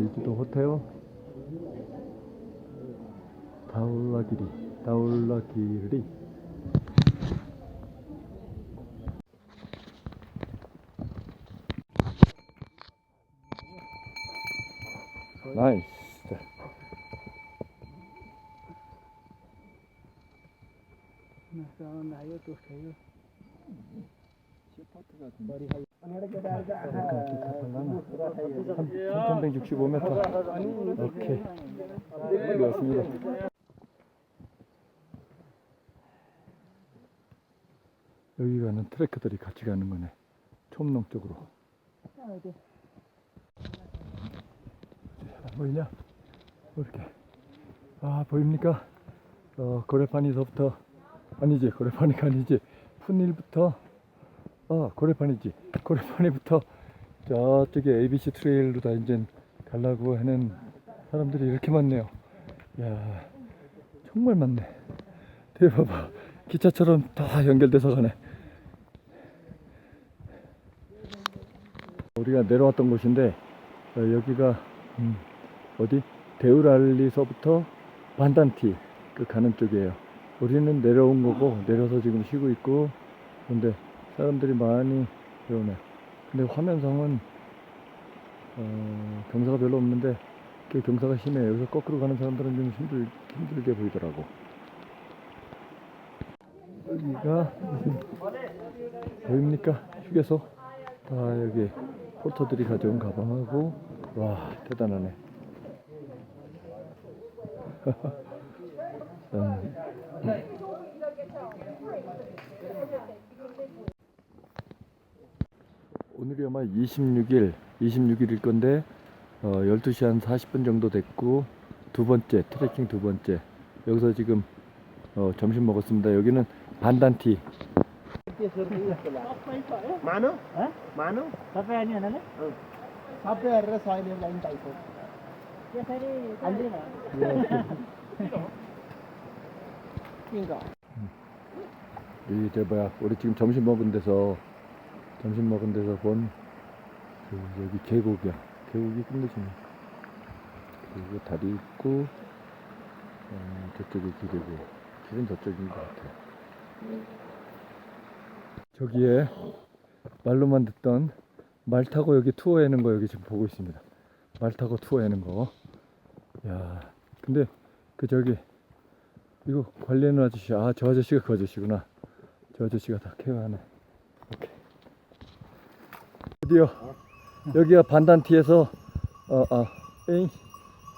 제주도 호텔 다울라기리 다울라기리 나이스 아, 3165m 오케이. 고맙습니다. 여기 가는 트레커들이 같이 가는 거네. 촌농 쪽으로. 안 보이냐? 이렇게. 아 보입니까? 어 고래판에서부터 아니지 고래판이가 아니지. 푼일부터 아 고래판이지. 고래판이부터 저쪽에 ABC 트레일로 다 이제 가려고 하는 사람들이 이렇게 많네요. 야 정말 많네. 대봐봐. 기차처럼 다 연결돼서 가네. 우리가 내려왔던 곳인데 어, 여기가 음, 어디? 데우랄리서부터 반단티 그 가는 쪽이에요. 우리는 내려온 거고 내려서 지금 쉬고 있고 근데 사람들이 많이 내려오네. 근데 화면상은 어, 경사가 별로 없는데 그 경사가 심해. 여기서 거꾸로 가는 사람들은 좀 힘들, 힘들게 보이더라고. 여기가 무슨 보입니까? 휴게소? 다 여기 포터들이 가져온 가방하고. 와 대단하네. 음. 오늘이 아마 26일 26일일 건데 어, 12시 한 40분 정도 됐고 두 번째 트레킹 두 번째 여기서 지금 어, 점심 먹었습니다 여기는 반단티 मानो मानो सबै अनि हुनाले सबै हेरेर सहिले लाइन टाइप हो त्यसरी हाल्दिन किन 이 저 뭐야 우리 지금 점심 먹은 데서 점심 먹은 데서 본 그 여기 계곡이야. 계곡이 끝내주네 그리고 다리 있고 어, 저쪽이 길이고 길은 저쪽인 것 같아. 저기에 말로만 듣던 말 타고 여기 투어하는 거 여기 지금 보고 있습니다. 말 타고 투어하는 거 야 근데 그 저기 이거 관리하는 아저씨 아 저 아저씨가 그 아저씨구나. 저 아저씨가 다 케어하네. 오케이 드디어 여기가 반단티에서 어 아 에잉?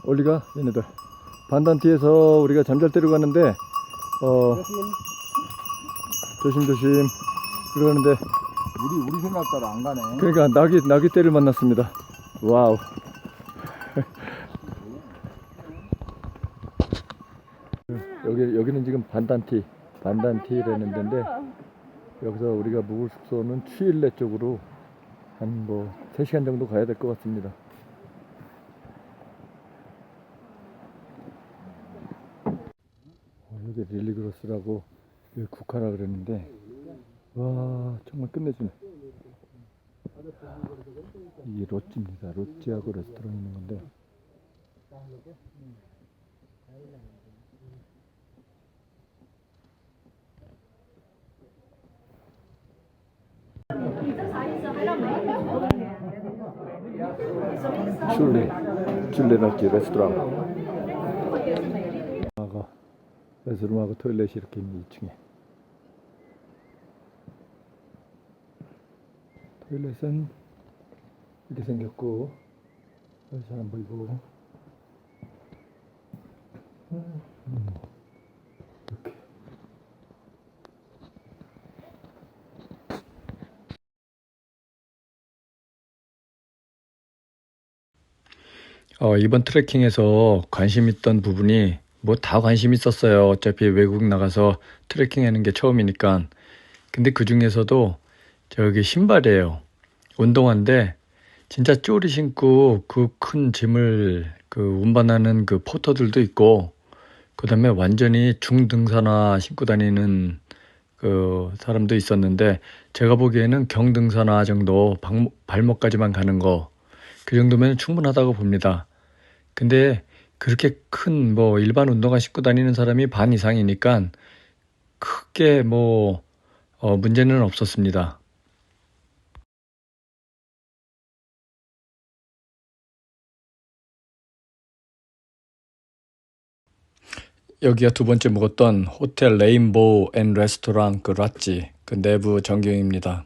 올리가? 얘네들. 반단티에서 우리가 잠잘대로 가는데 어 조심조심. 그러는데. 우리 우리 생각대로 안 가네. 그러니까 나기 나기 떼를 만났습니다. 와우. 여기 여기는 지금 반단티 반단티라는 데인데 여기서 우리가 묵을 숙소는 추일레 쪽으로 한 뭐 3시간 정도 가야 될 것 같습니다. 어, 여기 릴리그로스라고 여기 국화라 그랬는데 와 정말 끝내주네. 이게 롯지입니다. 롯지하고 레스토랑 있는 건데 슐레 롯지 레스토랑. 하고 레스토랑하고 토일렛이 이렇게 있는 2층에. 토일렛은 이렇게 생겼고 여기 잘안 보이고. 음, 이렇게 어, 이번 트레킹에서 관심 있던 부분이 뭐 다 관심 있었어요. 어차피 외국 나가서 트레킹 하는 게 처음이니까. 근데 그 중에서도 저기 신발이에요. 운동화인데 진짜 쪼리 신고 그 큰 짐을 그 운반하는 그 포터들도 있고 그 다음에 완전히 중등산화 신고 다니는 그 사람도 있었는데 제가 보기에는 경등산화 정도 방- 발목까지만 가는 거 그 정도면 충분하다고 봅니다. 근데 그렇게 큰 뭐 일반 운동화 신고 다니는 사람이 반 이상이니까 크게 뭐 어, 문제는 없었습니다. 여기가 두 번째 묵었던 호텔 레인보우 앤 레스토랑 그 랏지 그 내부 전경입니다.